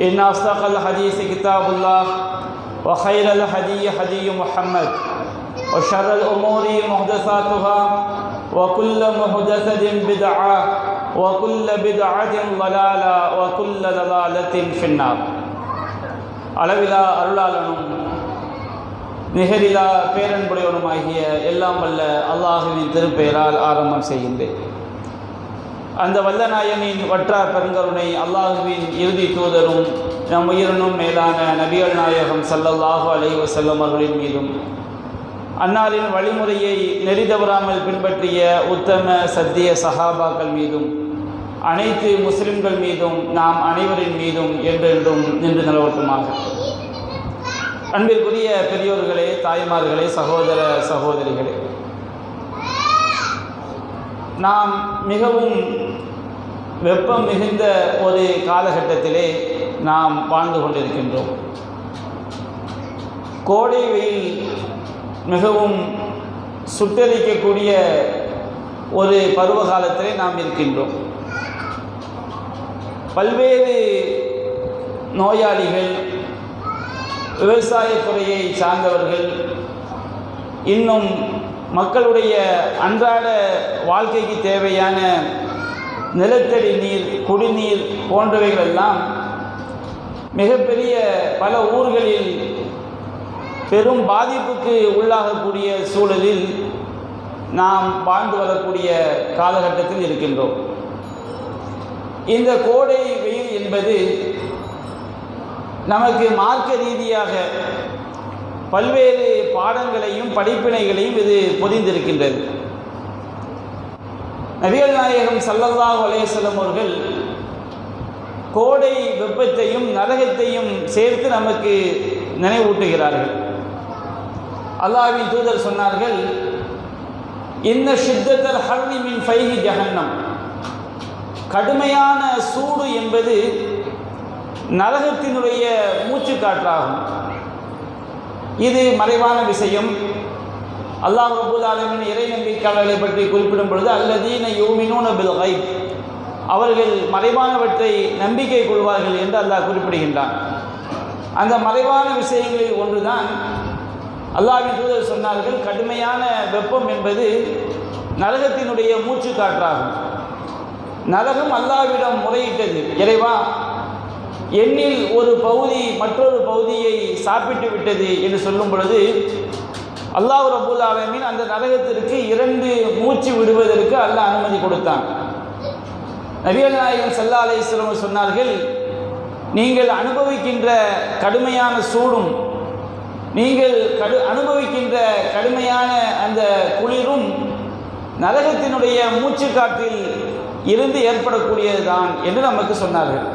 إن أصدق الحديث كتاب الله وخير الهدي هدي محمد وشر الأمور محدثاتها وكل محدثة بدعة وكل بدعة ضلالة وكل ضلالة في النار அளவிலா அருளாளனும் நிகரிலா பேரன்புடையவனுமாகிய எல்லாம் வல்ல அல்லாஹுவின் திருப்பெயரால் ஆரம்பம் செய்கின்றேன் அந்த வல்லநாயனின் வற்றார் பெருங்கருணை அல்லாஹுவின் இறுதி தூதரும் நம் உயிரினும் மேலான நபிகள் நாயகம் சல்லல்லாஹு அலைஹி வஸல்லம் அவர்களின் மீதும். அன்னாரின் வழிமுறையை நெறிதவறாமல் பின்பற்றிய உத்தம சத்திய சஹாபாக்கள் மீதும் அனைத்து முஸ்லிம்கள் மீதும் நாம் அனைவரின் மீதும் என்றென்றும் நின்று நிலவட்டுமாக. அன்பிற்குரிய பெரியோர்களே தாய்மார்களே சகோதர சகோதரிகளே நாம் மிகவும் வெப்பம் மிகுந்த ஒரு காலகட்டத்திலே நாம் வாழ்ந்து கொண்டிருக்கின்றோம். கோடை வெயில் மிகவும் சுட்டரிக்கக்கூடிய ஒரு பருவ காலத்திலே நாம் இருக்கின்றோம். பல்வேறு நோயாளிகள் விவசாயத்துறையை சார்ந்தவர்கள் இன்னும் மக்களுடைய அன்றாட வாழ்க்கைக்கு தேவையான நிலத்தடி நீர் குடிநீர் போன்றவைகள் எல்லாம் மிகப்பெரிய பல ஊர்களில் பெரும் பாதிப்புக்கு உள்ளாகக்கூடிய சூழலில் நாம் வாழ்ந்து வரக்கூடிய காலகட்டத்தில் இருக்கின்றோம். இந்த கோடை வெயில் என்பது நமக்கு மார்க்க ரீதியாக பல்வேறு பாடங்களையும் படிப்பினைகளையும் இது பொதிந்திருக்கின்றது. நபிகள் நாயகம் சல்லல்லாஹ் அலேசல்லம் அவர்கள் கோடை வெப்பத்தையும் நரகத்தையும் சேர்த்து நமக்கு நினைவூட்டுகிறார்கள். அல்லாவின் தூதர் சொன்னார்கள் இந்த சித்தத்தல் ஹர்னி மின் ஃபைஹி ஜஹன்னம். கடுமையான சூடு என்பது நரகத்தினுடைய மூச்சு காற்றாகும் இது மறைவான விஷயம். அல்லாஹ் ரபுல் ஆலமின் இறை நம்பிக்கையாளர்களை பற்றி குறிப்பிடும் பொழுது அல்லதீன யோமினூன பில் கைப் அவர்கள் மறைவானவற்றை நம்பிக்கை கொள்வார்கள் என்று அல்லாஹ் குறிப்பிடுகின்றான். அந்த மறைவான விஷயங்களில் ஒன்றுதான் அல்லாவின் தூதர் சொன்னார்கள் கடுமையான வெப்பம் என்பது நரகத்தினுடைய மூச்சு காற்றாகும் நரகம் அல்லாவிடம் முறையிட்டது. இறைவா எண்ணில் ஒரு பகுதி மற்றொரு பகுதியை சாப்பிட்டு விட்டது என்று சொல்லும் பொழுது அல்லாஹ் ரபுல் ஆலமின் அந்த நரகத்திற்கு இரண்டு மூச்சு விடுவதற்கு அல்லாஹ் அனுமதி கொடுத்தான். நவீனநாயகன் நாயகன் சல்லா சொன்னார்கள் நீங்கள் அனுபவிக்கின்ற கடுமையான சூடும் நீங்கள் கடு அனுபவிக்கின்ற கடுமையான அந்த குளிரும் நரகத்தினுடைய மூச்சு காற்றில் இருந்து ஏற்படக்கூடியதுதான் என்று நமக்கு சொன்னார்கள்.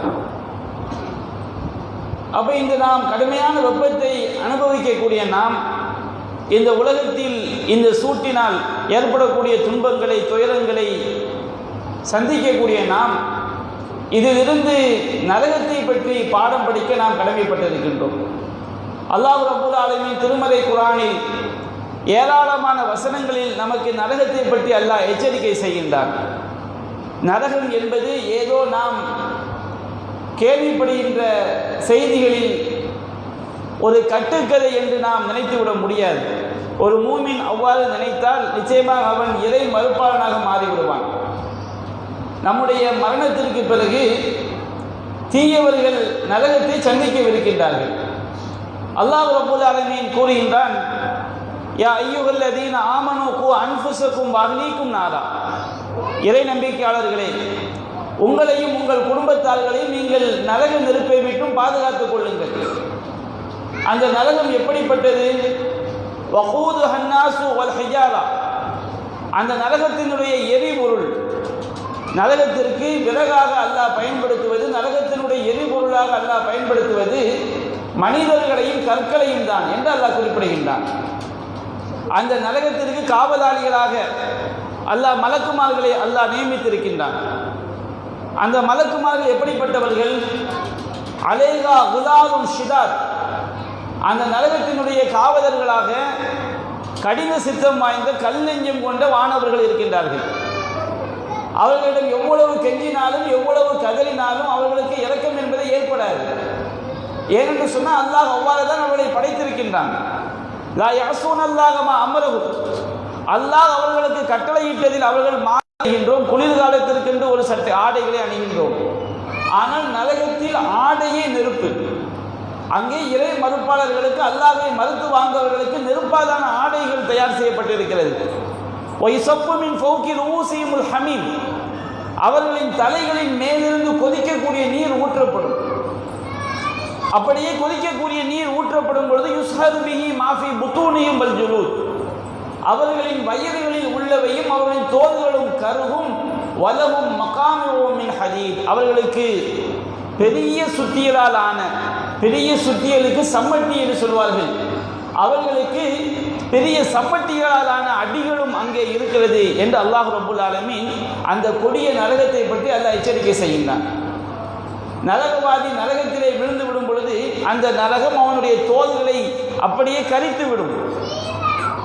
அப்போ இந்த நாம் கடுமையான வெப்பத்தை அனுபவிக்கக்கூடிய நாம் இந்த உலகத்தில் இந்த சூட்டினால் ஏற்படக்கூடிய துன்பங்களை துயரங்களை சந்திக்கக்கூடிய நாம் இதிலிருந்து நரகத்தை பற்றி பாடம் படிக்க நாம் கடமைப்பட்டிருக்கின்றோம். அல்லாஹ் ரபுல் ஆலமின் திருமலை குரானில் ஏராளமான வசனங்களில் நமக்கு நரகத்தை பற்றி அல்லாஹ் எச்சரிக்கை செய்கின்றார் நரகம் என்பது ஏதோ நாம் கேள்விப்படுகின்ற செய்திகளில் ஒரு கட்டுக்கதை என்று நாம் நினைத்துவிட முடியாது. ஒரு மூமின் அவ்வாறு நினைத்தால் நிச்சயமாக அவன் இறை மறுப்பாளனாக மாறிவிடுவான். நம்முடைய மரணத்திற்கு பிறகு தீயவர்கள் நரகத்தை சந்திக்கவிருக்கின்றார்கள். அல்லாஹ் ரபுல் அலமீன் கூறுகின்றான் யா ஐயுகல்லதீன ஆமனு கு அன்புசக்கும் வகலீக்கும் நாரா இறை நம்பிக்கையாளர்களே உங்களையும் உங்கள் குடும்பத்தார்களையும் நீங்கள் நரக நெருப்பை விட்டும் பாதுகாத்துக் கொள்ளுங்கள். அந்த நலகம் எப்படிப்பட்டது? வகூது ஹன்னாசு வல் ஹிஜாரா. அந்த நரகத்தினுடைய எரிபொருள். நரகத்திற்கு விறகாக அல்லாஹ் பயன்படுத்துவது நரகத்தினுடைய எரிபொருளாக அல்லாஹ் பயன்படுத்துவது மனிதர்களையும் கற்களையும் தான் என்று அல்லாஹ் குறிப்பிடுகின்றான். அந்த நரகத்திற்கு காவலாளிகளாக அல்லாஹ் மலக்குமார்களை அல்லாஹ் நியமித்திருக்கின்றான். அந்த மலக்குமார்கள் எப்படிப்பட்டவர்கள்? அலேகா குலாலும் ஷிதார். அந்த நரகத்தினுடைய காவலர்களாக கடின சித்தம் வாய்ந்த கல் நெஞ்சம் கொண்ட வானவர்கள் இருக்கின்றார்கள். அவர்களிடம் எவ்வளவு கெஞ்சினாலும் எவ்வளவு கதறினாலும் அவர்களுக்கு இறக்கம் என்பது ஏற்படாது. ஏனென்று சொன்னால் அல்லாஹ் அவ்வாறு தான் அவர்களை படைத்திருக்கின்றான். லா யாசூன் அல்லாஹமா அல்லாஹ் அவர்களுக்கு கட்டளையிட்டதில் அவர்கள் அணிகின்றோம். குளிர்காலத்திற்கென்று ஒரு சட்டை ஆடைகளை அணிகின்றோம். ஆனால் நரகத்தில் ஆடையே நெருப்பு. அங்கே இறை மறுப்பாளர்களுக்கு அல்லாஹை மறுத்து வாங்கவர்களுக்கு நெருப்பாதான ஆடைகள் தயார் செய்யப்பட்டிருக்கிறது. ஒய்சப்புமின் ஃபௌக்கில் ஊசியுமுல் ஹமீம். அவர்களின் தலைகளின் மேலிருந்து கொதிக்கக்கூடிய நீர் ஊற்றப்படும். அப்படியே கொதிக்கக்கூடிய நீர் ஊற்றப்படும் பொழுது யுஸ்ஹர் பிஹி மாஃபி புத்தூனியும் பல்ஜுலூத் அவர்களின் வயதுகளில் உள்ளவையும் அவர்களின் தோள்களும் கருகும் வலவும் மகாமின் ஹதீத். அவர்களுக்கு பெரிய சுத்தியலால் ஆன பெரிய சுத்தியலுக்கு சம்மட்டி என்று சொல்வார்கள். அவர்களுக்கு பெரிய சம்மட்டிகளாலான அடிகளும் அங்கே இருக்கிறது என்று அல்லாஹ் ரபுல் ஆலமின் அந்த கொடிய நரகத்தை பற்றி அல்ல எச்சரிக்கை செய்கின்றான். நரகவாதி நரகத்திலே விழுந்து விடும் பொழுது அந்த நரகம் அவனுடைய தோள்களை அப்படியே கரித்து விடும்.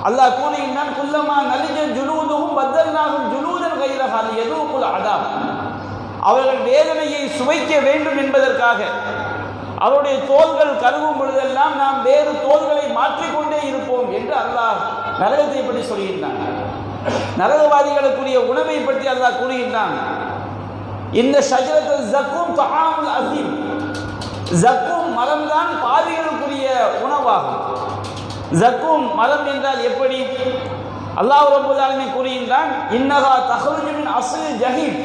அல்லாஹ் கூறுகின்றான் குல்லமா நலிஜ ஜுலூதும் பத்தல்னாகும் ஜுலூதன் கைரகால் எதுவுக்குள் அதாம் அவர்கள் வேதனையை சுவைக்க வேண்டும் என்பதற்காக அவருடைய தோள்கள் கருவும் பொழுதெல்லாம் நாம் வேறு தோள்களை மாற்றிக்கொண்டே இருப்போம் என்று அல்லாஹ் நரகத்தை பற்றி சொல்கின்றான். நரகவாதிகளுக்குரிய உணவை பற்றி அல்லாஹ் கூறுகின்றான். இந்த சஜரத்தில் ஜக்கும் தகாமல் அசீம். ஜக்கும் மரம்தான் பாவிகளுக்குரிய உணவாகும். ஜக்கும் மரம் என்றால் எப்படி? அல்லாஹ் ரபுல் கூறுகின்றான் இன்னகா தகவலின் அசு ஜஹீம்.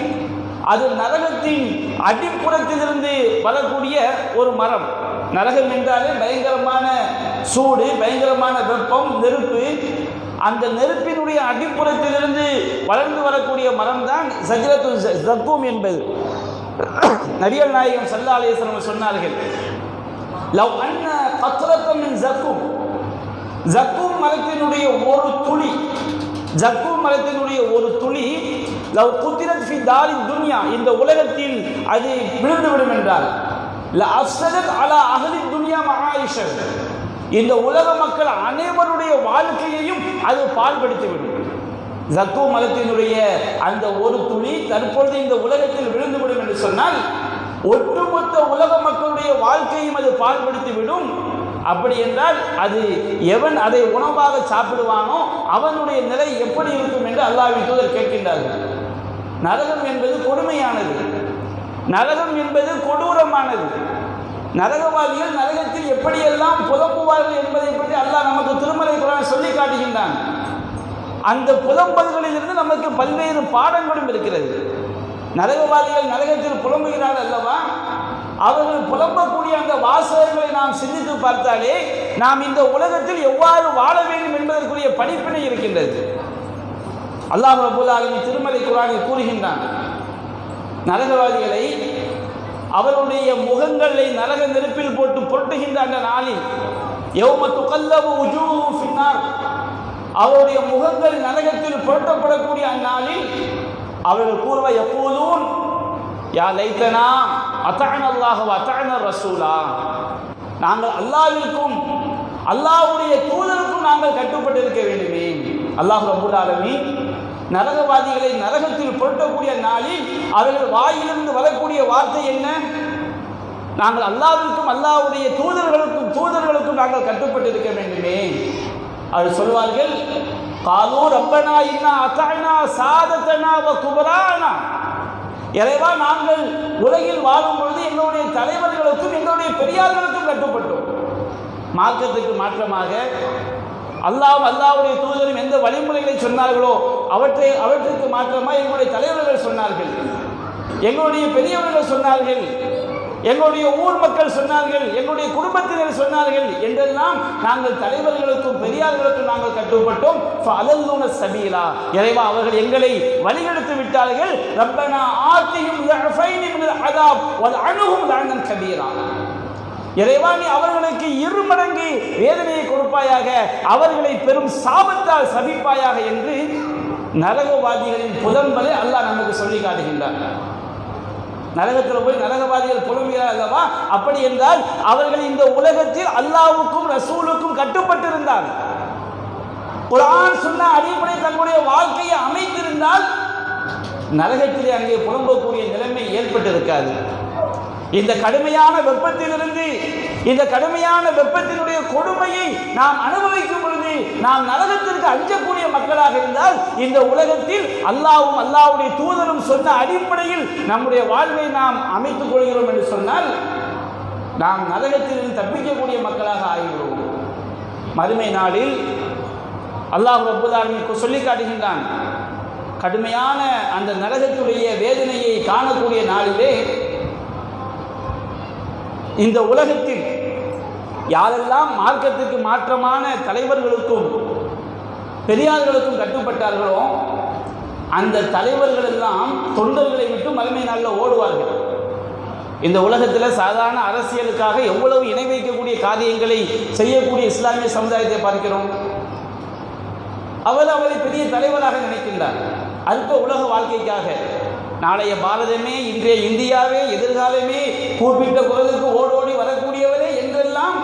அது நரகத்தின் அடிப்புறத்திலிருந்து வரக்கூடிய ஒரு மரம். நரகம் என்றாலே பயங்கரமான சூடு பயங்கரமான வெப்பம் நெருப்பு. அந்த நெருப்பினுடைய அடிப்புறத்திலிருந்து வளர்ந்து வரக்கூடிய மரம் தான் சஜரத்து ஜக்கும் என்பது. நபிகள் நாயகம் சல்லா சொன்னார்கள் லவ் அன்ன கத்ரத்தமின் ஜக்கும். ஜக்கூம் மரத்தினுடைய ஒரு துளி ஜக்கூம் மரத்தினுடைய ஒரு துளி லவ் குத்திரத் ஃபி தாரி துன்யா இந்த உலகத்தில் அது விழுந்துவிடும் என்றால் ல அஃசதத் அலா அஹலி துன்யா மகாயிஷர் இந்த உலக மக்கள் அனைவருடைய வாழ்க்கையையும் அது பால்படுத்திவிடும் ஜக்கு மலத்தினுடைய அந்த ஒரு துளி தற்பொழுது இந்த உலகத்தில் விழுந்துவிடும் என்று சொன்னால் ஒட்டுமொத்த உலக மக்களுடைய வாழ்க்கையும் அது பால்படுத்திவிடும் அப்படி என்றால் அது எவன் அதை உணவாக சாப்பிடுவானோ அவனுடைய நிலை எப்படி இருக்கும் என்று அல்லாவின் தூதர் கேட்கின்றார்கள். நரகம் என்பது கொடுமையானது. நரகம் என்பது கொடூரமானது. நரகவாதிகள் நரகத்தில் எப்படியெல்லாம் புலம்புவார்கள் என்பதை பற்றி அல்லாஹ் நமக்கு திருமலை குரான் சொல்லி காட்டுகின்றான். அந்த புலம்பல்களிலிருந்து நமக்கு பல்வேறு பாடங்களும் இருக்கிறது. நரகவாதிகள் நரகத்தில் புலம்புகிறார்கள் அல்லவா? அவர்கள் புலம்பக்கூடிய அந்த வாசகங்களை நாம் சிந்தித்து பார்த்தாலே நாம் இந்த உலகத்தில் எவ்வாறு வாழ வேண்டும் என்பதற்குரிய படிப்பினை இருக்கின்றது. அல்லாஹ் ரபுல் திருமலை குரானில் கூறுகின்றான் நரகவாதிகளை அவருடைய முகங்களை நரக நெருப்பில் போட்டு புரட்டுகின்ற அந்த நாளில் எவ்வளவு கல்லவு உஜூவும் பின்னார் அவருடைய முகங்கள் நரகத்தில் புரட்டப்படக்கூடிய அந்நாளில் அவர்கள் கூறுவ எப்போதும் யா லைத்தனா அத்தகன் அல்லாஹோ அத்தான ரசூலா. நாங்கள் அல்லாவிற்கும் அல்லாவுடைய தூதருக்கும் நாங்கள் கட்டுப்பட்டு இருக்க வேண்டுமே. அல்லாஹ் ரபுல் ஆலமீன் நரகவாதிகளை நரகத்தில் புரட்டக்கூடிய நாளில் அவர்கள் வாயிலிருந்து வரக்கூடிய வார்த்தை என்ன? நாங்கள் அல்லாவிற்கும் அல்லாவுடைய தூதர்களுக்கும் தூதர்களுக்கும் நாங்கள் கட்டுப்பட்டு இருக்க வேண்டுமே. அவர் சொல்வார்கள் காலூ அப்பனா இன்னா அத்தாய்னா சாதத்தனா குபரானா. இறைவா நாங்கள் உலகில் வாழும் பொழுது எங்களுடைய தலைவர்களுக்கும் எங்களுடைய பெரியார்களுக்கும் கட்டுப்பட்டோம். மார்க்கத்துக்கு மாற்றமாக அல்லாஹ் அல்லாவுடைய தூதரும் எந்த வழிமுறைகளை சொன்னார்களோ அவற்றை அவற்றுக்கு மாற்றமாக எங்களுடைய தலைவர்கள் சொன்னார்கள். எங்களுடைய பெரியவர்கள் சொன்னார்கள் எங்களுடைய ஊர் மக்கள் சொன்னார்கள் எங்களுடைய குடும்பத்தினர் சொன்னார்கள் என்றெல்லாம் நாங்கள் தலைவர்களுக்கும் பெரியார்களுக்கும் நாங்கள் கட்டுப்பட்டோம். அலல்லூன சபீலா. இறைவா அவர்கள் எங்களை வழிகெடுத்து விட்டார்கள். ரப்பனா ஆத்தியும் அதாப் அணுகும் லாண்டன் கபீரா. இறைவா நீ அவர்களுக்கு இரு மடங்கு வேதனையை கொடுப்பாயாக அவர்களை பெரும் சாபத்தால் சபிப்பாயாக என்று நரகவாதிகளின் புதன்பலை அல்லாஹ் நமக்கு சொல்லி காட்டுகின்றார் நரகத்தில் போய் நரகவாதிகள் புலம்புகிறார் அல்லவா அப்படி என்றால் அவர்கள் இந்த உலகத்தில் அல்லாவுக்கும் ரசூலுக்கும் கட்டுப்பட்டிருந்தார் குரான் சொன்ன அடிப்படை தங்களுடைய வாழ்க்கையை அமைந்திருந்தால் நரகத்திலே அங்கே புலம்பக்கூடிய நிலைமை ஏற்பட்டிருக்காது. இந்த கடுமையான வெப்பத்திலிருந்து இந்த கடுமையான வெப்பத்தினுடைய கொடுமையை நாம் அனுபவிக்கும் பொழுது நாம் நரகத்திற்கு அஞ்சக்கூடிய மக்களாக இருந்தால் இந்த உலகத்தில் அல்லாவும் அல்லாவுடைய தூதரும் சொன்ன அடிப்படையில் நம்முடைய வாழ்வை நாம் அமைத்துக் கொள்கிறோம் என்று சொன்னால் நாம் நரகத்திலிருந்து தப்பிக்கக்கூடிய மக்களாக ஆகிவிடுவோம். மறுமை நாளில் அல்லாஹ் ரப்புதாலுக்கு சொல்லி காட்டுகின்றான் கடுமையான அந்த நரகத்துடைய வேதனையை காணக்கூடிய நாளிலே இந்த உலகத்தில் யாரெல்லாம் மார்க்கத்திற்கு மாற்றமான தலைவர்களுக்கும் பெரியார்களுக்கும் கட்டுப்பட்டார்களோ அந்த தலைவர்கள் எல்லாம் தொண்டர்களை விட்டு மகிமை நாளில் ஓடுவார்கள். இந்த உலகத்தில் சாதாரண அரசியலுக்காக எவ்வளவு இணை வைக்கக்கூடிய காரியங்களை செய்யக்கூடிய இஸ்லாமிய சமுதாயத்தை பார்க்கிறோம். அவர் அவரை பெரிய தலைவராக நினைக்கின்றார் அல்ப உலக வாழ்க்கைக்காக. நாளைய பாரதமே இன்றைய இந்தியாவே எதிர்காலமே கூப்பிட்ட குரலுக்கு ஓடோடி வரக்கூடியவரே என்றெல்லாம்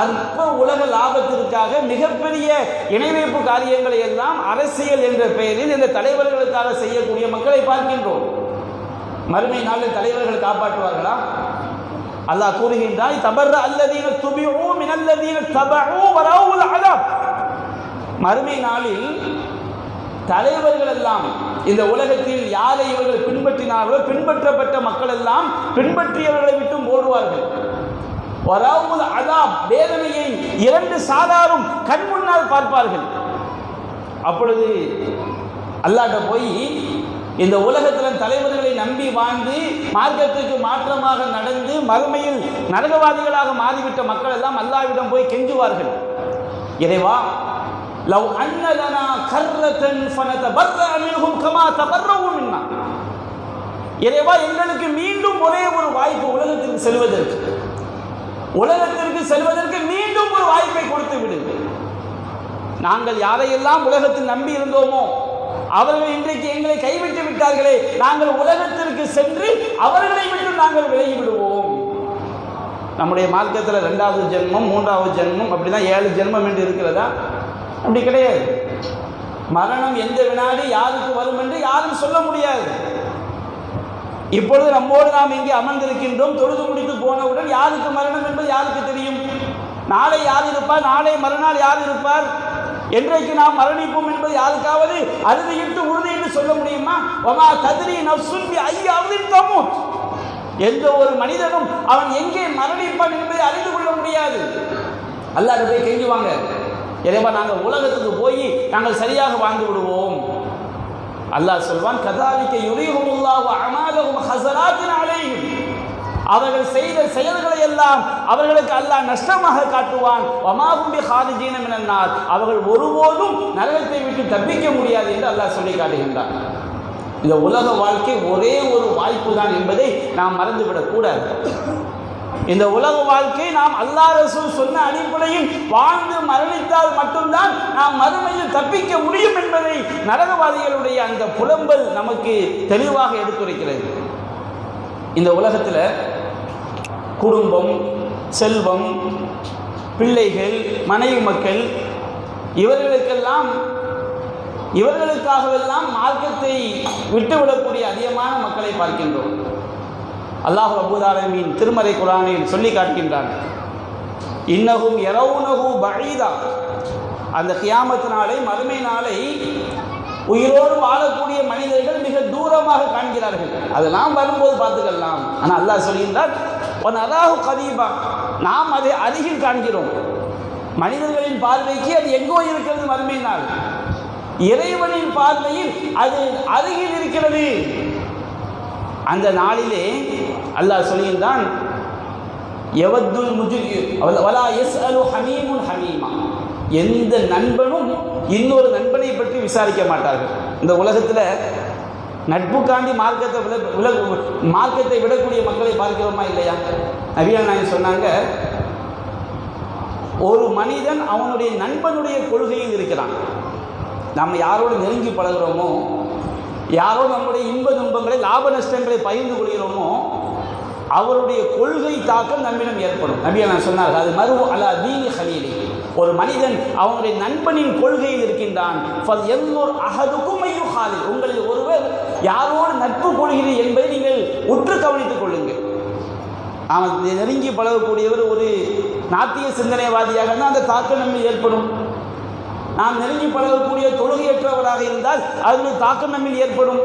அற்ப உலக லாபத்திற்காக மிகப்பெரிய இணைவைப்பு காரியங்களை எல்லாம் அரசியல் என்ற பெயரில் இந்த தலைவர்களுக்காக செய்யக்கூடிய மக்களை பார்க்கின்றோம். மறுமை நாளில் தலைவர்கள் காப்பாற்றுவார்களா? அல்லாஹ் கூறுகின்றாய் தபர்ற அல்லதீன துபியூ மினல்லதீன தபஊ வராவுல் அதாப். மறுமை நாளில் தலைவர்கள் எல்லாம் இந்த உலகத்தில் யாரை இவர்கள் பின்பற்றினார்களோ பின்பற்றப்பட்ட மக்கள் எல்லாம் பின்பற்றியவர்களை விட்டும் ஓடுவார்கள் வராமல் அதாப் வேதனையை இரண்டு சாதாரும் கண் முன்னால் பார்ப்பார்கள். அப்பொழுது அல்லாட்ட போய் இந்த உலகத்தில் தலைவர்களை நம்பி வாழ்ந்து மார்க்கத்திற்கு மாற்றமாக நடந்து மறுமையில் நரகவாதிகளாக மாறிவிட்ட மக்கள் எல்லாம் அல்லாவிடம் போய் கெஞ்சுவார்கள். இறைவா லவ் அன்னலனா கர்ரத்தன் ஃபனதபர்ர மின்ஹும் கமா தபர்ரவு மின்னா இறைவா எங்களுக்கு மீண்டும் ஒரே ஒரு வாய்ப்பு உலகத்திற்கு செல்வதற்கு உலகத்திற்கு செல்வதற்கு மீண்டும் ஒரு வாய்ப்பை கொடுத்து விடுங்கள் நாங்கள் யாரையெல்லாம் உலகத்தில் நம்பி இருந்தோமோ அவர்கள் இன்றைக்கு எங்களை கைவிட்டு விட்டார்களே நாங்கள் உலகத்திற்கு சென்று அவர்களை விட்டு நாங்கள் விலகி விடுவோம் நம்முடைய மார்க்கத்தில் ரெண்டாவது ஜென்மம் மூன்றாவது ஜென்மம் அப்படிதான் ஏழு ஜென்மம் என்று இருக்கிறதா? அப்படி கிடையாது. மரணம் எந்த வினாடி யாருக்கு வரும் என்று யாரும் சொல்ல முடியாது. இப்பொழுது நம்மோடு நாம் இங்கே அமர்ந்திருக்கின்றோம். தொழுது முடித்து போனவுடன் யாருக்கு மரணம் என்பது யாருக்கு தெரியும்? நாளை யார் இருப்பார்? நாளை மறுநாள் யார் இருப்பார்? என்றைக்கு நாம் மரணிப்போம் என்பது யாருக்காவது அறுதியிட்டு என்று சொல்ல முடியுமா? ஒமா கதிரி நப்சுன்பி ஐயாவது தமூத். எந்த ஒரு மனிதனும் அவன் எங்கே மரணிப்பான் என்பதை அறிந்து கொள்ள முடியாது. அல்லாஹ் போய் கெஞ்சுவாங்க. இறைவா நாங்கள் உலகத்துக்கு போய் நாங்கள் சரியாக வாழ்ந்து விடுவோம். அல்லாஹ் சொல்வான் கதாவிக்க யுரிஹுமுல்லாஹு அமாலஹும் ஹஸராத்தின் அலைஹிம். அவர்கள் செய்த செயல்களை எல்லாம் அவர்களுக்கு அல்லாஹ் நஷ்டமாக காட்டுவான். வமாகும்பி ஹாரிஜீன மினன்னார். அவர்கள் ஒருபோதும் நரகத்தை விட்டு தப்பிக்க முடியாது என்று அல்லாஹ் சொல்லி காட்டுகின்றார் இந்த உலக வாழ்க்கை ஒரே ஒரு வாய்ப்பு தான் என்பதை நாம் மறந்துவிடக்கூடாது. இந்த உலக வாழ்க்கை நாம் அல்லா ரசூல் சொன்ன அடிப்படையில் வாழ்ந்து மரணித்தால் மட்டும்தான் நாம் மறுமையில் தப்பிக்க முடியும் என்பதை நரகவாதிகளுடைய அந்த புலம்பல் நமக்கு தெளிவாக எடுத்துரைக்கிறது. இந்த உலகத்தில் குடும்பம் செல்வம் பிள்ளைகள் மனைவி மக்கள் இவர்களுக்கெல்லாம் இவர்களுக்காகவெல்லாம் மார்க்கத்தை விட்டுவிடக்கூடிய அதிகமான மக்களை பார்க்கின்றோம். அல்லாஹ் அபுதாலமின் திருமறை குரானில் சொல்லி காட்டுகின்றான் இன்னகும் எரவுனகு பழிதா அந்த கியாமத்து நாளை மறுமை நாளை உயிரோடு வாழக்கூடிய மனிதர்கள் மிக தூரமாக காண்கிறார்கள். அதெல்லாம் வரும்போது பார்த்துக்கலாம். ஆனால் அல்லாஹ் சொல்கின்றார் ஒன் அதாகு கதீபா. நாம் அதை அருகில் காண்கிறோம். மனிதர்களின் பார்வைக்கு அது எங்கோ இருக்கிறது மறுமை நாள். இறைவனின் பார்வையில் அது அருகில் இருக்கிறது. அந்த நாளிலே அல்லாஹ் சொல்கின்றான் எவத்துல் முஜி வலா எஸ் அலு ஹமீமுன் ஹமீமா. எந்த நண்பனும் இன்னொரு நண்பனை பற்றி விசாரிக்க மாட்டார்கள். இந்த உலகத்தில் நட்புக்காண்டி மார்க்கத்தை வில வில மார்க்கத்தை விடக்கூடிய மக்களை பார்க்கிறோமா இல்லையா? நபியா நாயன் சொன்னாங்க ஒரு மனிதன் அவனுடைய நண்பனுடைய கொள்கையில் இருக்கிறான். நம்ம யாரோடு நெருங்கி பழகிறோமோ யாரோ நம்முடைய இன்ப துன்பங்களை லாப நஷ்டங்களை பகிர்ந்து கொள்கிறோமோ அவருடைய கொள்கை தாக்கம் நம்மிடம் ஏற்படும். நபியா நான் சொன்னார் அது மறு அலா தீனி ஹலீலி ஒரு மனிதன் அவனுடைய நண்பனின் கொள்கையில் இருக்கின்றான். எல்லோர் அகதுக்கும் ஹாலில். உங்களில் ஒருவர் யாரோடு நட்பு கொள்கிறீர் என்பதை நீங்கள் உற்று கவனித்துக் கொள்ளுங்கள். அவன் நெருங்கி பழகக்கூடியவர் ஒரு நாத்திய சிந்தனைவாதியாக இருந்தால் அந்த தாக்கம் நம்ம ஏற்படும். நாம் நெருங்கி பழகக்கூடிய தொழுகையற்றவராக இருந்தால் அதனுடைய தாக்கம் நம்மில் ஏற்படும்.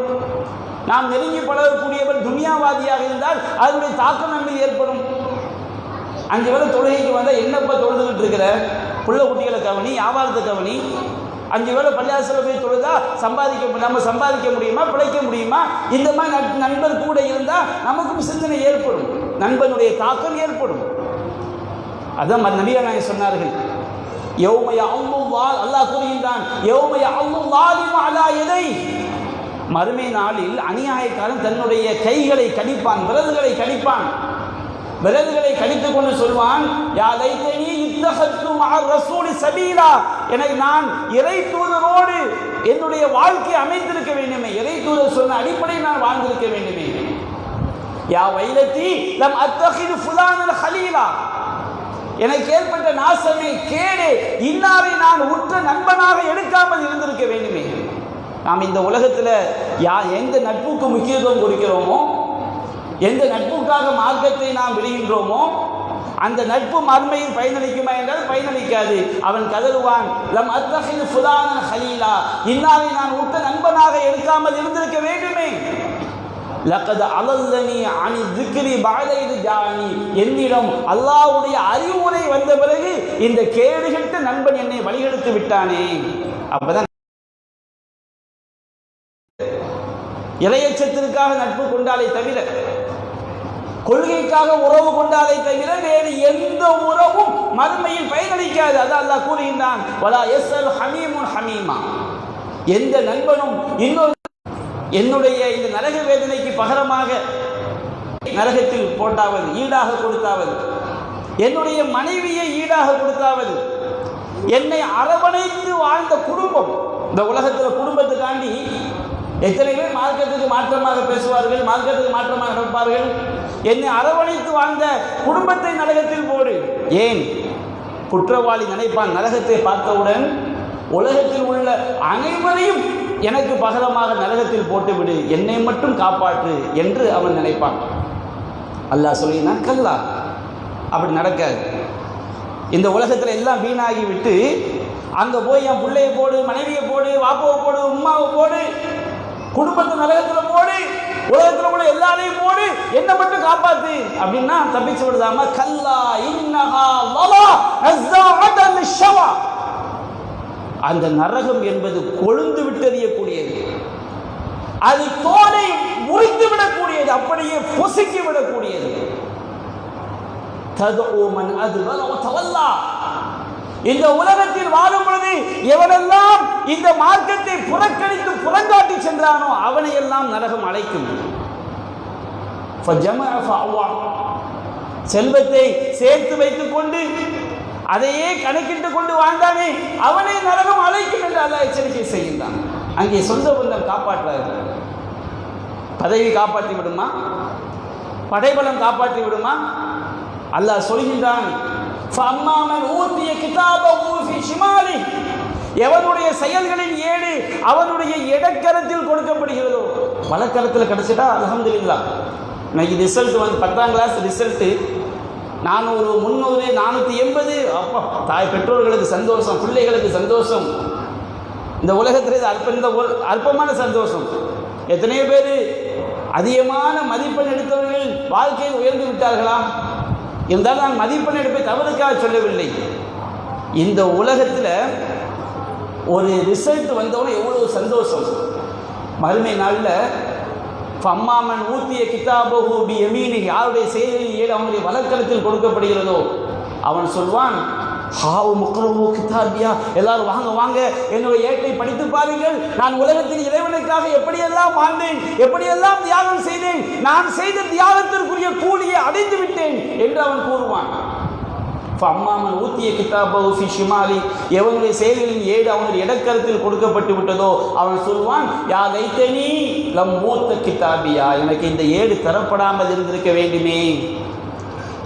நாம் நெருங்கி பழகக்கூடியவர் துனியாவாதியாக இருந்தால் அதனுடைய தாக்கம் நம்மில் ஏற்படும். அஞ்சு வேலை தொழுகைக்கு வந்தால் என்னப்பா தொழுதுகிட்டு இருக்கிற? புள்ள குட்டிகளை கவனி வியாபாரத்தை கவனி. அஞ்சு வேலை பள்ளியாசிரியர் போய் தொழுதா சம்பாதிக்க நம்ம சம்பாதிக்க முடியுமா பிழைக்க முடியுமா? இந்த மாதிரி நட்- நண்பர் கூட இருந்தால் நமக்கும் சிந்தனை ஏற்படும். நண்பனுடைய தாக்கம் ஏற்படும். அதான் நபியா நாயகம் சொன்னார்கள். யௌமய வா அல்லாஹ் கூறுகின்றான் யௌமய வாலிமா அலா எதை மறுமை நாளில் அநியாயக்காரன் தன்னுடைய கைகளை கடிப்பான் விரல்களை கடிப்பான். விரல்களை கடித்துக் கொண்டு சொல்வான் யா லைத்தனி இத்தஹத்து ரசூலி சபீலா. எனக்கு நான் இறை தூதரோடு என்னுடைய வாழ்க்கை அமைந்திருக்க வேண்டுமே. இறை தூதர் சொன்ன அடிப்படையில் நான் வாழ்ந்திருக்க வேண்டுமே. யா வைலத்தி நம் அத்தகிது ஃபுலானல் ஹலீலா. எனக்கு ஏற்பட்ட நாசமே கேடு இன்னாரை நான் உற்ற நண்பனாக எடுக்காமல் இருந்திருக்க வேண்டுமே. நாம் இந்த உலகத்தில் யா எந்த நட்புக்கு முக்கியத்துவம் கொடுக்கிறோமோ எந்த நட்புக்காக மார்க்கத்தை நாம் விடுகின்றோமோ அந்த நட்பு மர்மையில் பயனளிக்குமா என்றால் பயனளிக்காது. அவன் கதறுவான் லம் அத்தஹில் ஃபுலானன் ஹலீலா. இன்னாரை நான் உற்ற நண்பனாக எடுக்காமல் இருந்திருக்க வேண்டுமே. லக்கது அலல்லனி அணி திக்ரி பாதைது ஜானி என்னிடம் அல்லாவுடைய அறிவுரை வந்த பிறகு இந்த கேடுகெட்ட நண்பன் என்னை வழிகெடுத்து விட்டானே. அப்பதான் இளையச்சத்திற்காக நட்பு கொண்டாலே தவிர கொள்கைக்காக உறவு கொண்டாலே தவிர வேறு எந்த உறவும் மறுமையில் பயனளிக்காது. அதான் அல்லாஹ் கூறுகின்றான் வலா எஸ்அல் ஹமீமுன் ஹமீமா. எந்த நண்பனும் இன்னொரு என்னுடைய இந்த நரக வேதனைக்கு பகரமாக நரகத்தில் போட்டாவது ஈடாக கொடுத்தாவது என்னுடைய மனைவியை ஈடாக கொடுத்தாவது என்னை அரவணைத்து வாழ்ந்த குடும்பம் இந்த உலகத்தில் குடும்பத்துக்காண்டி எத்தனை பேர் மார்க்கத்துக்கு மாற்றமாக பேசுவார்கள் மார்க்கத்துக்கு மாற்றமாக நடப்பார்கள்? என்னை அரவணைத்து வாழ்ந்த குடும்பத்தை நரகத்தில் போடு. ஏன்? குற்றவாளி நினைப்பான் நரகத்தை பார்த்தவுடன் உலகத்தில் உள்ள அனைவரையும் எனக்கு பகலமாக நரகத்தில் போட்டுவிடு என்னை மட்டும் காப்பாற்று என்று அவன் நினைப்பான். அல்லாஹ் சொல்லினா கல்லா. அப்படி நடக்காது. இந்த உலகத்தில் எல்லாம் வீணாகி விட்டு அங்கே போய் என் பிள்ளையை போடு மனைவியை போடு வாப்பாவை போடு உமாவை போடு குடும்பத்து நரகத்தில் போடு உலகத்தில் உள்ள எல்லாரையும் போடு என்ன மட்டும் காப்பாத்து. அப்படின்னா தப்பிச்சு விடுதாம கல்லா இன்னஹா லலா நஸ்ஸாஅத்தன் லிஷ்ஷவா அந்த நரகம் என்பது கொழுந்து விட்டறியக்கூடியது. அது தோலை முறித்து விடக்கூடியது அப்படியே பொசுக்கி விடக்கூடியது. ததுஉ மன் அது தவல்லா இந்த உலகத்தில் வாழும் பொழுது எவனெல்லாம் இந்த மார்க்கத்தை புறக்கணித்து புறங்காட்டி சென்றானோ அவனை எல்லாம் நரகம் அழைக்கும். செல்வத்தை சேர்த்து வைத்துக் கொண்டு அதையே கணக்கிட்டுக் கொண்டு வாழ்ந்தானே அவனை நரகம் அழைக்கும் என்று அல்ல எச்சரிக்கை செய்கின்றான். அங்கே சொந்த பந்தம் காப்பாற்றாது. பதவி காப்பாற்றி விடுமா? படைபலம் காப்பாற்றி விடுமா? அல்லாஹ் சொல்கின்றான் ஃபம்மாமன் ஊத்திய கிதாப ஃபி ஷிமாலி எவனுடைய செயல்களின் ஏடு அவனுடைய இடக்கரத்தில் கொடுக்கப்படுகிறதோ? வலக்கரத்தில் கிடைச்சிட்டா அல்ஹம்துலில்லாஹ் இன்னைக்கு ரிசல்ட் வந்து பத்தாம் கிளாஸ் ரிசல்ட்டு நானூறு முந்நூறு நானூற்றி எண்பது. அப்பா தாய் பெற்றோர்களுக்கு சந்தோஷம் பிள்ளைகளுக்கு சந்தோஷம். இந்த உலகத்தில் இது அற்ப இந்த அற்பமான சந்தோஷம். எத்தனையோ பேர் அதிகமான மதிப்பெண் எடுத்தவர்கள் வாழ்க்கையை உயர்ந்து விட்டார்களா? இருந்தாலும் நான் மதிப்பெண் எடுப்பை தவறுக்காக சொல்லவில்லை. இந்த உலகத்தில் ஒரு ரிசல்ட் வந்தவொடனே எவ்வளவு சந்தோஷம். மறுமை நாளில் ஃபம்மாமன் ஊத்திய கிதாபஹு எமீனி யாருடைய செயலில் ஏழு அவனுடைய வழக்கரத்தில் கொடுக்கப்படுகிறதோ அவன் சொல்வான் ஹாவு முக்கரவு கிதாபியா எல்லாரும் வாங்க வாங்க. என்னுடைய ஏட்டை படித்து பாருங்கள். நான் உலகத்தின் இறைவனுக்காக எப்படியெல்லாம் வாழ்ந்தேன் எப்படியெல்லாம் தியாகம் செய்தேன் நான் செய்த தியாகத்திற்குரிய கூலியை அடைந்து விட்டேன் என்று அவன் கூறுவான். அம்மாமன் ஊத்திய கிதாபு ஃபி ஷிமாலி. எவனுடைய செயல்களின் ஏடு அவனுடைய இடக்கரத்தில் கொடுக்கப்பட்டு விட்டதோ அவன் சொல்வான் யா லைத்தனி லம் மூத்த கிதாபியா எனக்கு இந்த ஏடு தரப்படாமல் இருந்திருக்க வேண்டுமே.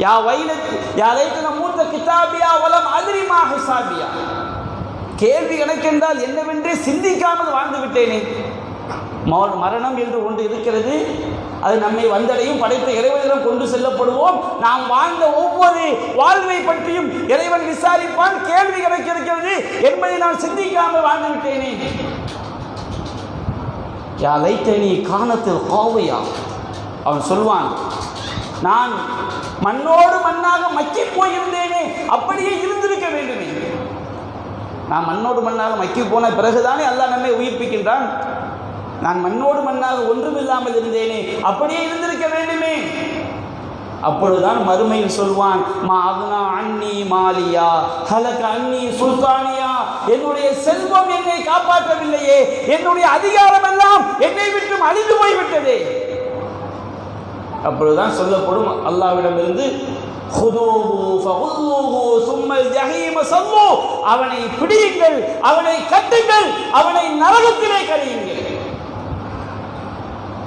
யா வைலத் யா லைத்தன மூத்த கிதாபியா வலம் அதிரிமா ஹிசாபியா. கேள்வி எனக்கென்றால் என்னவென்றே சிந்திக்காமல் வாழ்ந்து விட்டேனே மரணம் என்று ஒன்று இருக்கிறது. அது நம்மை வந்தடையும் படைத்த இறைவனிடம் கொண்டு செல்லப்படுவோம். நாம் வாழ்ந்த ஒவ்வொரு வாழ்வை பற்றியும் இறைவன் விசாரிப்பான் கேள்வி எனக்கு இருக்கிறது என்பதை நான் சிந்திக்காமல் வாழ்ந்து விட்டேனே யா லைத்தனி காணத்தில் கோவையா அவன் சொல்வான் நான் மண்ணோடு மண்ணாக மக்கி போயிருந்தேனே அப்படியே இருந்திருக்க வேண்டுமே. நான் மண்ணோடு மண்ணாக மக்கி போன பிறகுதானே அல்லாஹ் நம்மை உயிர்ப்பிக்கின்றான்? நான் மண்ணோடு மண்ணாக ஒன்றுமில்லாமல் இருந்தேனே அப்படியே இருந்திருக்க வேண்டுமே. அப்பொழுதுதான் மறுமையில் சொல்வான் மா அகுனா அன்னி மாலியா ஹலக அன்னி சுல்தானியா என்னுடைய செல்வம் என்னை காப்பாற்றவில்லையே என்னுடைய அதிகாரம் எல்லாம் என்னை விட்டும் அழிந்து போய்விட்டதே. அப்பொழுதுதான் சொல்லப்படும். அல்லாவிடமிருந்து அவனை பிடியுங்கள் அவனை கட்டுங்கள் அவனை நரகத்திலே கழியுங்கள்.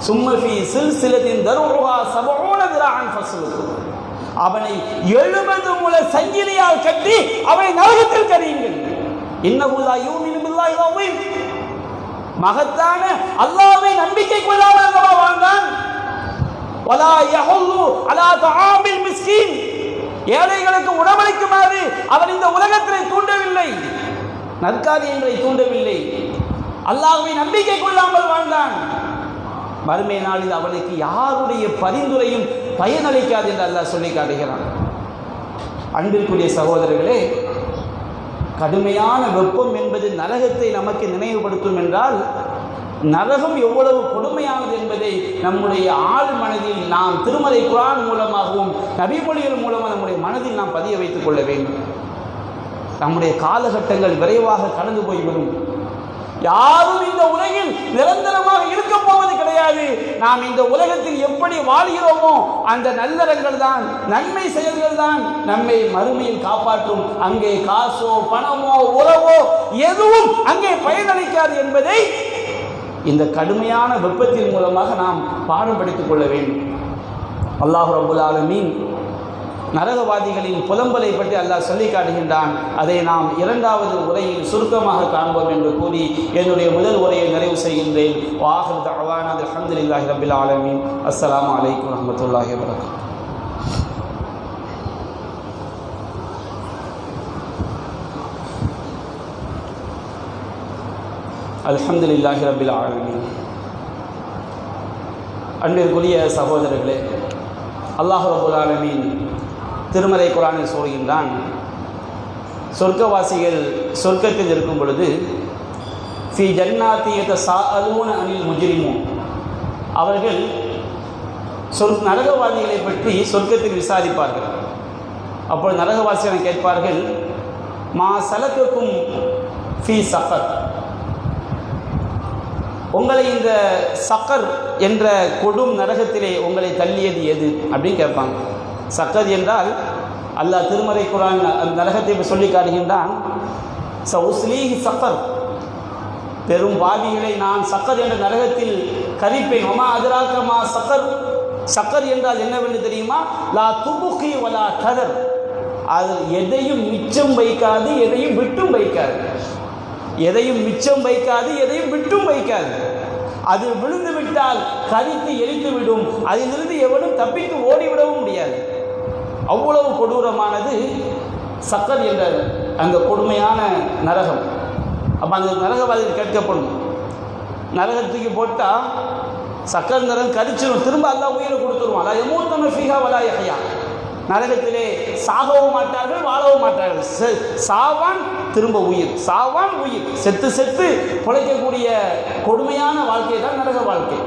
சும்மஃபி சில்சிலத்தின் தருவா சபோன திரான் ஃபஸ்லுக்கு அவனை எழுபது முல சங்கிலியால் கட்டி அவனை நரகத்தில் கரியுங்கள் இன்னகுல்லா யூமினு பில்லாஹி வஅவீம் மகத்தான அல்லாஹ்வை நம்பிக்கை கொள்ளாமல் அல்லவா வாழ்ந்தான்? வலா யஹுல்லு அலா தஆமில் மிஸ்கீன். ஏழைகளுக்கு உணவளிக்குமாறு அவன் இந்த உலகத்திலே தூண்டவில்லை. நற்காரியங்களை தூண்டவில்லை. அல்லாஹ்வை நம்பிக்கை கொள்ளாமல் வாழ்ந்தான். மறுமை நாளில் அவனுக்கு யாருடைய பரிந்துரையும் பயனளிக்காது என்று அல்லாஹ் சொல்லி காட்டுகிறான். அன்பிற்குரிய சகோதரர்களே கடுமையான வெப்பம் என்பது நரகத்தை நமக்கு நினைவுபடுத்தும் என்றால் நரகம் எவ்வளவு கொடுமையானது என்பதை நம்முடைய ஆள் மனதில் நாம் திருமலை குரான் மூலமாகவும் நபிமொழிகள் மூலமாக நம்முடைய மனதில் நாம் பதிய வைத்துக் கொள்ள வேண்டும். நம்முடைய காலகட்டங்கள் விரைவாக கடந்து போய்விடும். யாரும் இந்த உலகில் நிரந்தரமாக இருக்க போவது கிடையாது. நாம் இந்த உலகத்தில் எப்படி வாழ்கிறோமோ அந்த நல்லறங்கள் தான் நன்மை செயல்கள் தான் நம்மை மறுமையில் காப்பாற்றும். அங்கே காசோ பணமோ உறவோ எதுவும் அங்கே பயனளிக்காது என்பதை இந்த கடுமையான வெப்பத்தின் மூலமாக நாம் பாடம் படித்துக் கொள்ள வேண்டும். அல்லாஹ் ரபுல் ஆலமீன் நரகவாதிகளின் புலம்பலை பற்றி அல்லாஹ் சொல்லி காட்டுகின்றான். அதை நாம் இரண்டாவது உரையில் சுருக்கமாக காண்போம் என்று கூறி என்னுடைய முதல் உரையை நிறைவு செய்கின்றேன். வாஹர் தவான் அல்ஹம்துலில்லாஹி ரபில் ஆலமீன். அஸ்லாம் அலைக்கும் வரமத்துல்லாஹி வபரகாத்துஹு அல்ஹம்துலில்லாஹி ரபில் ஆலமீன். அன்பிற்குரிய சகோதரர்களே அல்லாஹ் ரபுல் ஆலமீன் திருமலை குரானில் சொல்கின்றான் சொர்க்கவாசிகள் சொர்க்கத்தில் இருக்கும் பொழுது ஃபி ஜன்னாத்தியத சா அலூன அனில் முஜிரிமோ அவர்கள் சொல் நரகவாதிகளை பற்றி சொர்க்கத்தில் விசாரிப்பார்கள். அப்பொழுது நரகவாசிகளை கேட்பார்கள் மா சலக்குக்கும் ஃபி சஃபர். உங்களை இந்த சக்கர் என்ற கொடும் நரகத்திலே உங்களை தள்ளியது எது? அப்படின்னு கேட்பாங்க. சக்கர் என்றால் அல்லாஹ் திருமறை குரான் அந்த நரகத்தை சொல்லி காட்டுகின்றான். ச உஸ்லீஹி சக்கர். பெரும் பாவிகளை நான் சக்கர் என்ற நரகத்தில் கரிப்பேன். ஒமா அதிராக்கமா சக்கர்? சக்கர் என்றால் என்னவென்று தெரியுமா? லா துபுகி வலா கதர் அது எதையும் மிச்சம் வைக்காது எதையும் விட்டும் வைக்காது. எதையும் மிச்சம் வைக்காது எதையும் விட்டும் வைக்காது. அது விழுந்து விட்டால் கரித்து எரித்து விடும். அதிலிருந்து எவனும் தப்பித்து ஓடிவிடவும் முடியாது. அவ்வளவு கொடூரமானது சக்கர் என்ற அந்த கொடுமையான நரகம். அப்போ அந்த நரகவாதிகள் கேட்கப்படும். நரகத்துக்கு போட்டால் சக்கர் நரகம் கரிச்சிடும் திரும்ப அல்லா உயிரை கொடுத்துருவான். அல்லா எமூத்தன ஃபீஹா வலா யஹ்யா. நரகத்திலே சாகவும் மாட்டார்கள் வாழவும் மாட்டார்கள். செ- சாவான் திரும்ப உயிர். சாவான் உயிர். செத்து செத்து பிழைக்கக்கூடிய கொடுமையான வாழ்க்கை தான் நரக வாழ்க்கை.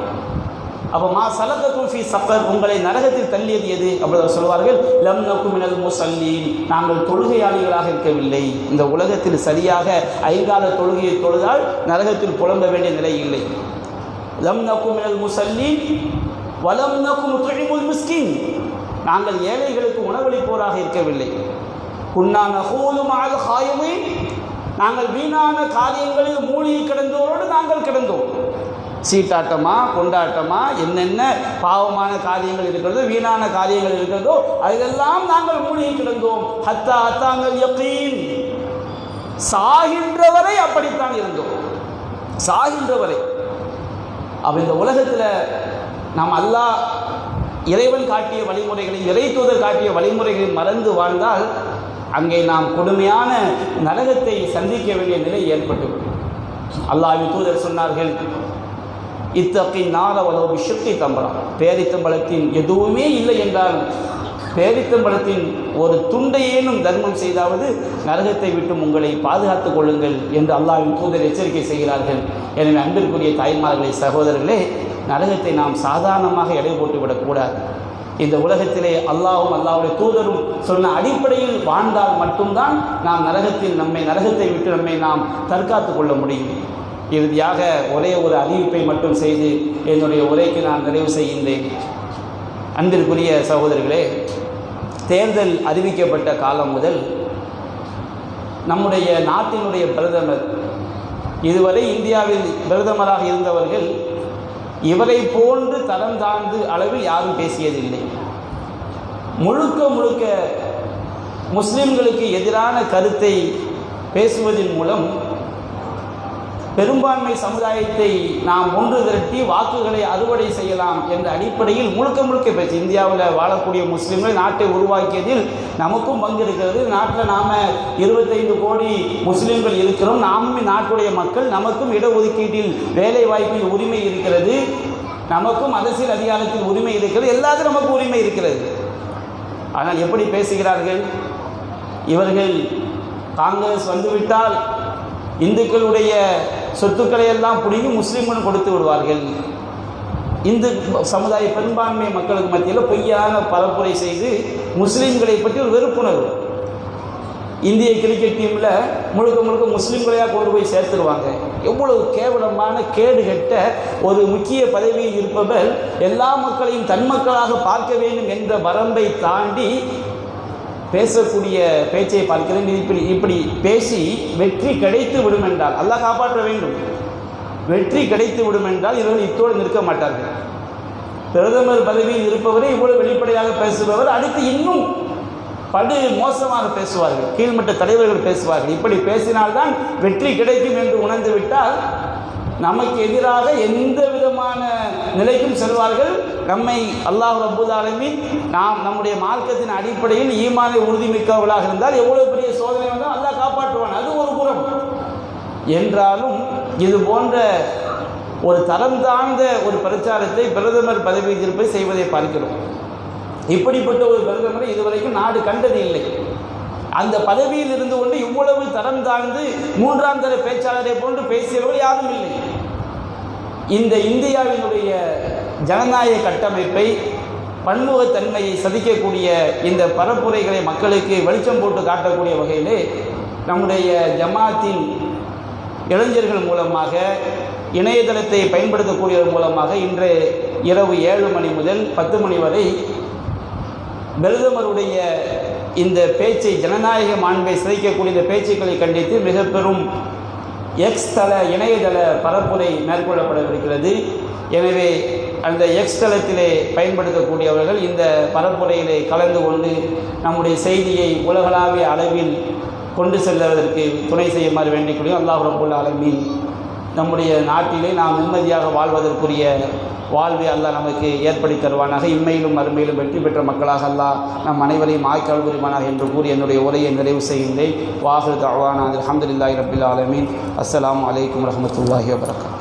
அப்போ மா சலக்கத்தும் தூஃபி சக்கர் உங்களை நரகத்தில் தள்ளியது எது? அப்படி சொல்வார்கள் லம் நக்கு மினல் முசல்லீன். நாங்கள் தொழுகையாளிகளாக இருக்கவில்லை. இந்த உலகத்தில் சரியாக ஐங்கால தொழுகையை தொழுதால் நரகத்தில் புலம்ப வேண்டிய நிலை இல்லை. லம் நக்கு மினல் முசல்லீன். வலம் நக்கு முத்துழிமுல் மிஸ்கின். நாங்கள் ஏழைகளுக்கு உணவளிப்போராக இருக்கவில்லை. உன்னான நகூலு ஹாயுமே நாங்கள் வீணான காரியங்களில் மூழ்கி கிடந்தோடு நாங்கள் கிடந்தோம். சீட்டாட்டமா கொண்டாட்டமா என்னென்ன பாவமான காரியங்கள் இருக்கிறதோ வீணான காரியங்கள் இருக்கிறதோ அதெல்லாம் நாங்கள் மூழ்கி கிடந்தோம். ஹத்தா ஹத்தாங்கள் எப்பீன் சாகின்றவரை அப்படித்தான் இருந்தோம். சாகின்றவரை. அப்ப இந்த உலகத்தில் நாம் அல்லாஹ் இறைவன் காட்டிய வழிமுறைகளை இறை தூதர் காட்டிய வழிமுறைகளை மறந்து வாழ்ந்தால் அங்கே நாம் கொடுமையான நரகத்தை சந்திக்க வேண்டிய நிலை ஏற்பட்டுவிடும் அல்லாஹ்வின் தூதர் சொன்னார்கள் இத்தகை நாரவளவு விஷத்தை தம்பரம் பேரித்தம்பளத்தின் எதுவுமே இல்லை என்றால் பேரித்தம்பளத்தின் ஒரு துண்டையேனும் தர்மம் செய்தாவது நரகத்தை விட்டும் உங்களை பாதுகாத்துக் கொள்ளுங்கள் என்று அல்லாஹ்வின் தூதர் எச்சரிக்கை செய்கிறார்கள். எனவே அன்பிற்குரிய தாய்மார்களே சகோதரர்களே நரகத்தை நாம் சாதாரணமாக எடை போட்டு விடக்கூடாது. இந்த உலகத்திலே அல்லாவும் அல்லாவுடைய தூதரும் சொன்ன அடிப்படையில் வாழ்ந்தால் மட்டும்தான் நாம் நரகத்தில் நம்மை நரகத்தை விட்டு நம்மை நாம் தற்காத்து கொள்ள முடியும். இறுதியாக ஒரே ஒரு அறிவிப்பை மட்டும் செய்து என்னுடைய உரைக்கு நான் நிறைவு செய்கின்றேன். அன்பிற்குரிய சகோதரர்களே தேர்தல் அறிவிக்கப்பட்ட காலம் முதல் நம்முடைய நாட்டினுடைய பிரதமர் இதுவரை இந்தியாவில் பிரதமராக இருந்தவர்கள் இவரை போன்று தரம் தாழ்ந்து அளவில் யாரும் பேசியதில்லை. முழுக்க முழுக்க முஸ்லிம்களுக்கு எதிரான கருத்தை பேசுவதன் மூலம் பெரும்பான்மை சமுதாயத்தை நாம் ஒன்று திரட்டி வாக்குகளை அறுவடை செய்யலாம் என்ற அடிப்படையில் முழுக்க முழுக்க பேச்சு இந்தியாவில் வாழக்கூடிய முஸ்லீம்கள் நாட்டை உருவாக்கியதில் நமக்கும் பங்கு இருக்கிறது. நாட்டில் நாம் இருபத்தைந்து கோடி முஸ்லீம்கள் இருக்கிறோம். நாமும் நாட்டுடைய மக்கள் நமக்கும் இடஒதுக்கீட்டில் வேலை வாய்ப்பில் உரிமை இருக்கிறது. நமக்கும் அரசியல் அதிகாரத்தில் உரிமை இருக்கிறது. எல்லாத்துக்கும் நமக்கு உரிமை இருக்கிறது. ஆனால் எப்படி பேசுகிறார்கள்? இவர்கள் காங்கிரஸ் வந்துவிட்டால் இந்துக்களுடைய சொத்துக்களை எல்லாம் பிடிங்கி முஸ்லீம்கள் கொடுத்து விடுவார்கள். இந்து சமுதாய பெரும்பான்மை மக்களுக்கு மத்தியில் பொய்யான பரப்புரை செய்து முஸ்லீம்களை பற்றி ஒரு வெறுப்புணர்வு. இந்திய கிரிக்கெட் டீமில் முழுக்க முழுக்க முஸ்லீம்களையாக கொண்டு போய் சேர்த்துருவாங்க. எவ்வளவு கேவலமான கேடு கெட்ட ஒரு முக்கிய பதவியில் இருப்பவர் எல்லா மக்களையும் தன் மக்களாக பார்க்க வேண்டும் என்ற வரம்பை தாண்டி பேசக்கூடிய பேச்சை பார்க்கிறேன். இப்படி இப்படி பேசி வெற்றி கிடைத்து விடும் என்றால் அல்லாஹ் காப்பாற்ற வேண்டும். வெற்றி கிடைத்து விடும் என்றால் இவர்கள் இத்தோடு நிற்க மாட்டார்கள். பிரதமர் பதவியில் இருப்பவரே இவ்வளவு வெளிப்படையாக பேசுபவர் அடுத்து இன்னும் படு மோசமாக பேசுவார்கள் கீழ்மட்ட தலைவர்கள் பேசுவார்கள். இப்படி பேசினால்தான் வெற்றி கிடைக்கும் என்று உணர்ந்து விட்டால் நமக்கு எதிராக எந்த விதமான நிலைக்கும் செல்வார்கள். நம்மை அல்லாஹ் ரப்பூல் நாம் நம்முடைய மார்க்கத்தின் அடிப்படையில் ஈமானை உறுதிமிக்கவர்களாக இருந்தால் எவ்வளவு பெரிய சோதனை வந்தால் அல்லாஹ் காப்பாற்றுவான். அது ஒரு புறம். என்றாலும் இது போன்ற ஒரு தரம் தாழ்ந்த ஒரு பிரச்சாரத்தை பிரதமர் பதவியேற்பை செய்வதை பார்க்கிறோம். இப்படிப்பட்ட ஒரு பிரதமரை இதுவரைக்கும் நாடு கண்டது இல்லை. அந்த பதவியில் இருந்து கொண்டு இவ்வளவு தரம் தாழ்ந்து மூன்றாம் தர பேச்சாளரை போன்று பேசியவர்கள் யாரும் இல்லை. இந்த இந்தியாவினுடைய ஜனநாயக கட்டமைப்பை பன்முகத்தன்மையை சதிக்கக்கூடிய இந்த பரப்புரைகளை மக்களுக்கு வெளிச்சம் போட்டு காட்டக்கூடிய வகையிலே நம்முடைய ஜமாத்தின் இளைஞர்கள் மூலமாக இணையதளத்தை பயன்படுத்தக்கூடியவர் மூலமாக இன்று இரவு ஏழு மணி முதல் பத்து மணி வரை பிரதமருடைய இந்த பேச்சை ஜனநாயக மாண்பை சிதைக்கக்கூடிய இந்த பேச்சுக்களை கண்டித்து மிக பெரும் எக்ஸ் தள இணையதள பரப்புரை மேற்கொள்ளப்படவிருக்கிறது. எனவே அந்த எக்ஸ் தளத்திலே பயன்படுத்தக்கூடியவர்கள் இந்த பரப்புரையிலே கலந்து கொண்டு நம்முடைய செய்தியை உலகளாவிய அளவில் கொண்டு செல்வதற்கு துணை செய்யுமாறு வேண்டிக்கூடிய அல்லாஹ் ரபுல் ஆலமீன் நம்முடைய நாட்டிலே நாம் நிம்மதியாக வாழ்வதற்குரிய வாழ்வை அல்லாஹ் நமக்கு ஏற்படுத்தி தருவானாக. இம்மையிலும் அருமையிலும் வெற்றி பெற்ற மக்களாக அல்லாஹ் நம் அனைவரையும் ஆய்க்கால் புரிவானாக என்று கூறி என்னுடைய உரையை நிறைவு செய்கின்றேன். வாஹு தவானா அலமதுல்லாஹி ரபில் ஆலமீன். அஸ்லாம் வலைக்கம் வரமத்துல்லாஹி வபரகாத்துஹு